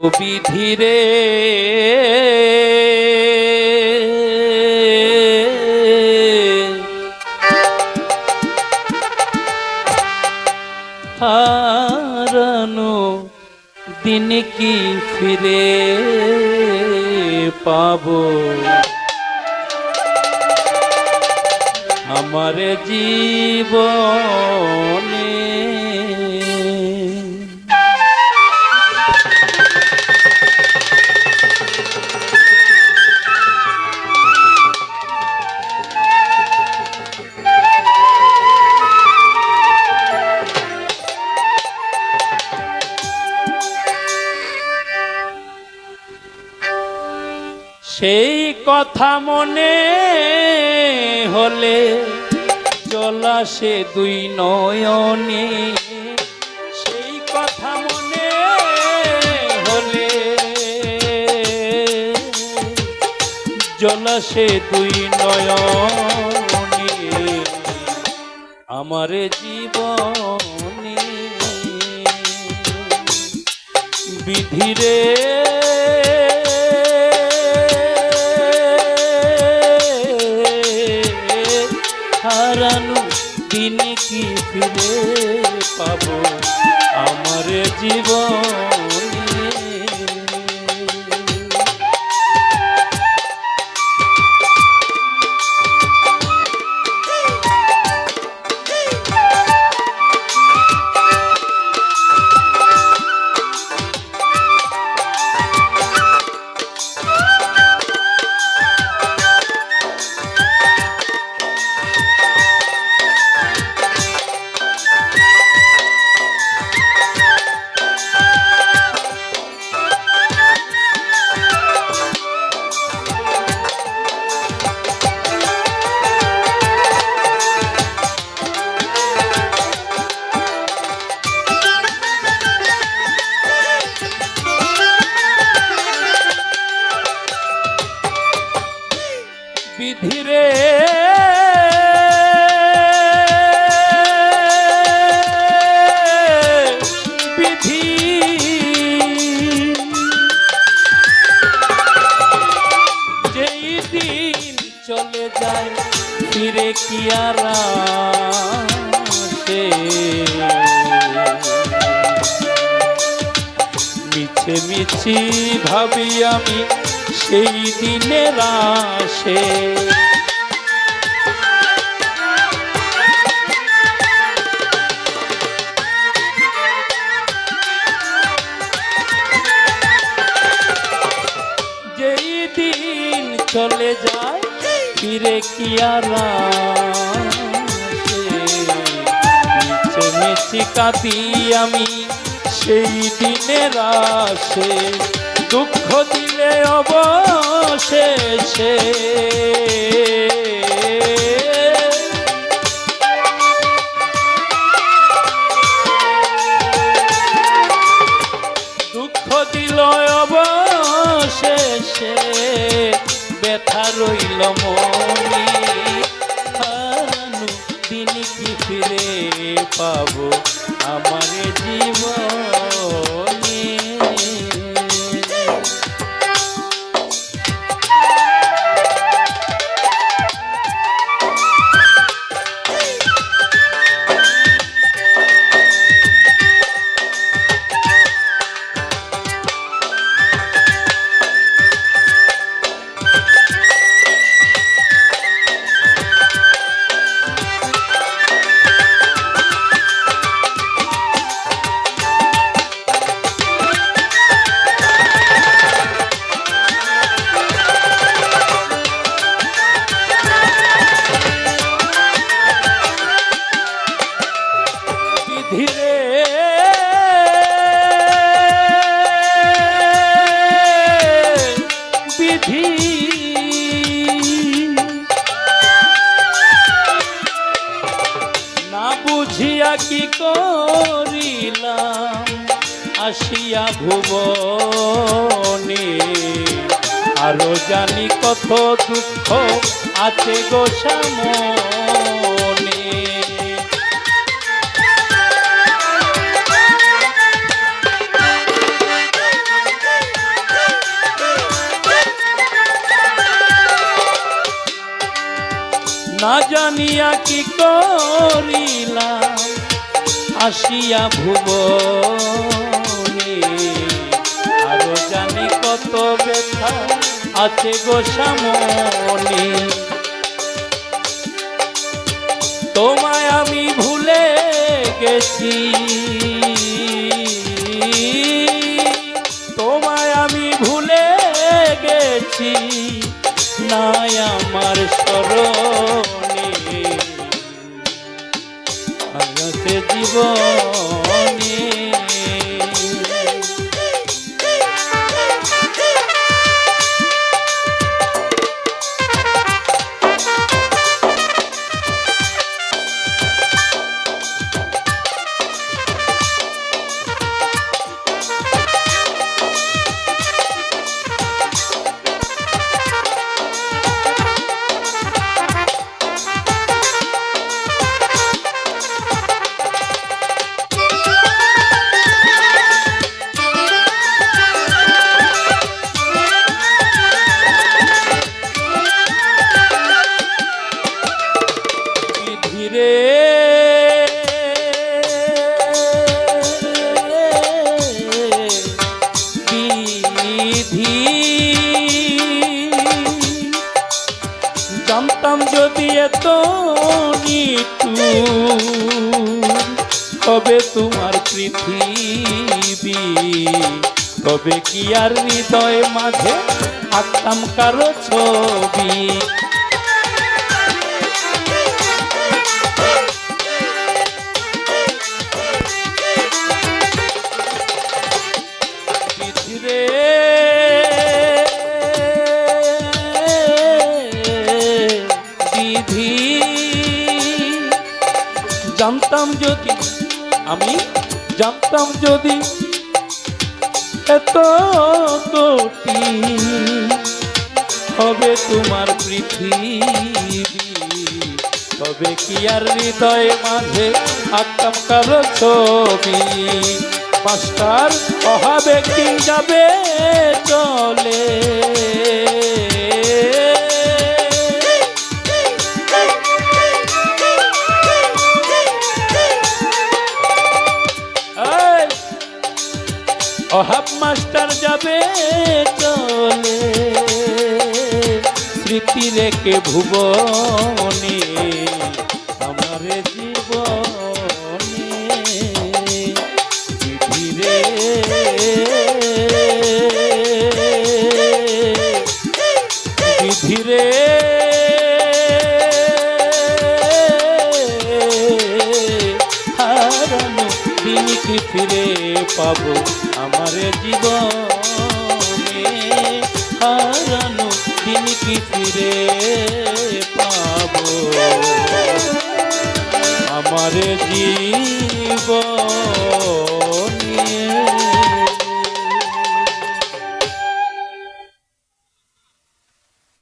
বিধিরে। হারানো দিন কি ফিরে পাবো? আমার জীবনে সেই কথা মনে হলে জলাসে দুই নয়নে। সেই কথা মনে হলে জলাসে দুই নয়নে। আমার জীবনে বিধিরে হারানো দিনে কি ফিরে পাবো? আমার জীবনে আসে? মিছে মিছি ভাবি আমি সেই দিনের আসে চলে যায় ফিরে কি আর? মিছে আমি সেই দিনের আসে। দুঃখ দিলে অবশেষে। দুঃখ দিল অবশেষে। ব্যথা রইল মনে। হারানো দিন কি ফিরে পাবো? আমার জীবনে না বুঝিয়া কি করিলাম? আসিয়া ভুবনে। আরও জানি কত দুঃখ আছে গো সামনে না জানিয়া কি করিলাম আসিয়া ভুবনে। আরও জানি কত ব্যথা আছে গো সামনে তোমায় আমি ভুলে গেছি। তোমায় আমি ভুলে গেছি। নাই আমার আছে জীবনে এত নিটু কবে তোমার পৃথিবী? তবে কি আর হৃদয় মাঝে আঁকতাম কারও ছবি? জানতাম যদি, আমি জানতাম যদি এত কোটি হবে তোমার পৃথিবী। তবে কি আর হৃদয় মাঝে আত্মাম কারও ছবি? মাস্টার অভাবে কি যাবে চলে? চলে। স্মৃতি রেখে ভুবনে, আমার জীবনে। বিধিরে বিধিরে হারানো দিন কি ফিরে পাবো, আমার জীবনে। কি ফিরে পাব। আমার জীবন